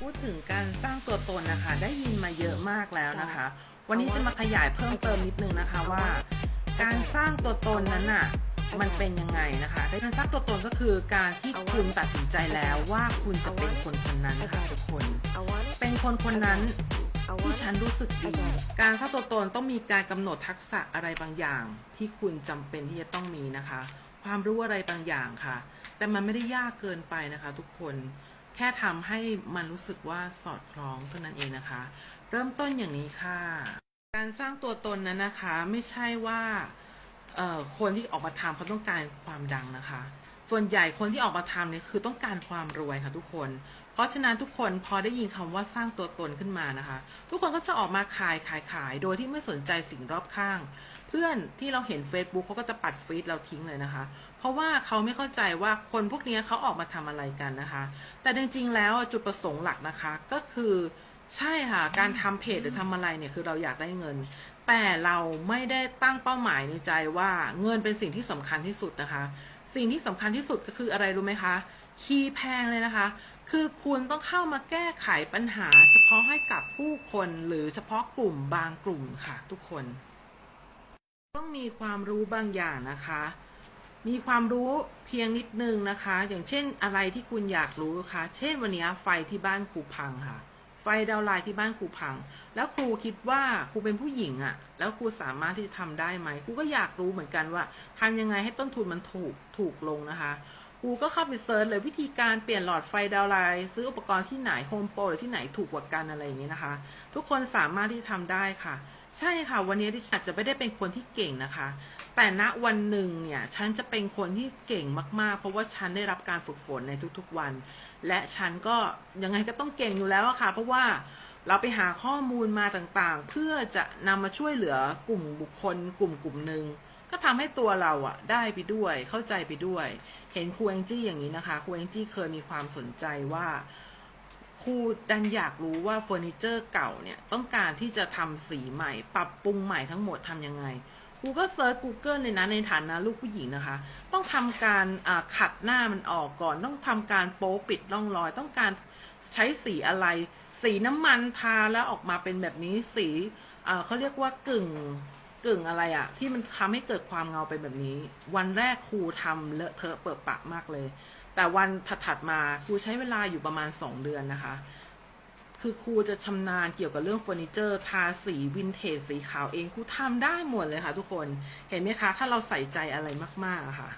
พูดถึงการสร้างตัวตนนะคะ ได้ยินมาเยอะมากแล้วนะคะ วันนี้จะมาขยายเพิ่มเติมนิดนึงนะคะว่า การสร้างตัวตนนั้นน่ะมันเป็นยังไงนะคะการสร้างตัวตนก็คือการที่คุณตัดสินใจแล้วว่าคุณจะเป็นคนคนนั้นนะคะทุกคน เป็นคนคนนั้นที่ฉันรู้สึกดี การสร้างตัวตนต้องมีการกำหนดทักษะอะไรบางอย่าง ที่คุณจำเป็นที่จะต้องมีนะคะ ความรู้อะไรบางอย่างค่ะ แต่มันไม่ได้ยากเกินไปนะคะ ทุกคน แค่ทำให้มันรู้สึกว่าสอดคล้องเท่านั้นเองนะคะ เริ่มต้นอย่างนี้ค่ะ การสร้างตัวตนนั้นนะคะ ไม่ใช่ว่าคนที่ออกมาทำเขาต้องการความดังนะคะ ส่วนใหญ่คนที่ออกมาทำเนี่ยคือต้องการความรวยค่ะทุกคน เพราะฉะนั้นทุกคนพอได้ยินคำว่าสร้างตัวตนขึ้นมานะคะ ทุกคนก็จะออกมาขายขายขาย โดยที่ไม่สนใจสิ่งรอบข้าง เพื่อนที่เราเห็น Facebook เขาก็จะปัดฟีดเราทิ้งเลยนะคะ เพราะว่าเขาไม่เข้าใจว่าคนพวกนี้เขาออกมาทำอะไรกันนะคะ แต่จริงๆแล้วจุดประสงค์หลักนะคะก็คือใช่ค่ะ การทำเพจหรือทำอะไรเนี่ยคือเราอยากได้เงิน แต่เราไม่ได้ตั้งเป้าหมายในใจว่าเงินเป็นสิ่งที่สำคัญที่สุดนะคะ สิ่งที่สำคัญที่สุดก็คืออะไรรู้ไหมคะคีย์แพงเลยนะคะ คือคุณต้องเข้ามาแก้ไขปัญหา เฉพาะให้กับผู้คนหรือเฉพาะกลุ่มบางกลุ่มค่ะ ทุกคน ต้องมีความรู้บางอย่างนะคะ มีความรู้เพียงนิดนึงนะคะ อย่างเช่นอะไรที่คุณอยากรู้คะเช่นวันนี้ไฟที่บ้านครูพังค่ะ ไฟดาวไลน์ที่บ้านครูพัง แล้วครูคิดว่าครูเป็นผู้หญิงอะ่ะ แล้วครูสามารถที่จะทำได้ไหมครูก็อยากรู้เหมือนกันว่าทำยังไงให้ต้นทุนมันถูกถูกลงนะคะครูก็เข้าไปเซิร์ชเลยวิธีการเปลี่ยนหลอดไฟดาวไลน์ซื้ออุปกรณ์ที่ไหนโฮมโปรหรือที่ไหนถูกกว่ากันอะไรอย่างนี้นะคะ ทุกคนสามารถที่จะทำได้ค่ะ ใช่ค่ะ วันนี้ดิฉันจะไม่ได้เป็นคนที่เก่งนะคะ แต่ณวันหนึ่งเนี่ยฉันจะเป็นคนที่เก่งมาก ๆ เพราะว่าฉันได้รับการฝึกฝนในทุกๆวัน และฉันก็ยังไงก็ต้องเก่งอยู่แล้วค่ะ เพราะว่าเราไปหาข้อมูลมาต่างๆ เพื่อจะนำมาช่วยเหลือกลุ่มบุคคล กลุ่มกลุ่มหนึ่งก็ทำให้ตัวเราอะได้ไปด้วย เข้าใจไปด้วย เห็นครูแองจี้อย่างนี้นะคะครูแองจี้เคยมีความสนใจว่าครูดันอยากรู้ว่าเฟอร์นิเจอร์เก่าเนี่ยต้องการที่จะทำสีใหม่ ปรับปรุงใหม่ทั้งหมดทำยังไง ครูก็เซิร์ช Google เลยนะในฐานะลูกผู้หญิงนะคะ ต้องทำการขัดหน้ามันออกก่อน ต้องทำการโป๊ปิดร่องรอย ต้องการใช้สีอะไร สีน้ำมันทาแล้วออกมาเป็นแบบนี้สีเขาเรียกว่ากึ่งกึ่งอะไรอะที่มันทำให้เกิดความเงาเป็นแบบนี้ วันแรกครูทำเลอะเทอะเปิดปะมากเลย แต่วันถัดๆมาครูใช้เวลาอยู่ประมาณสองเดือนนะคะ คือครูจะชำนาญเกี่ยวกับเรื่องเฟอร์นิเจอร์ ทาสีวินเทจสีขาวเองครูทำได้หมดเลยค่ะทุกคน เห็นไหมคะ ถ้าเราใส่ใจอะไรมากๆอะค่ะ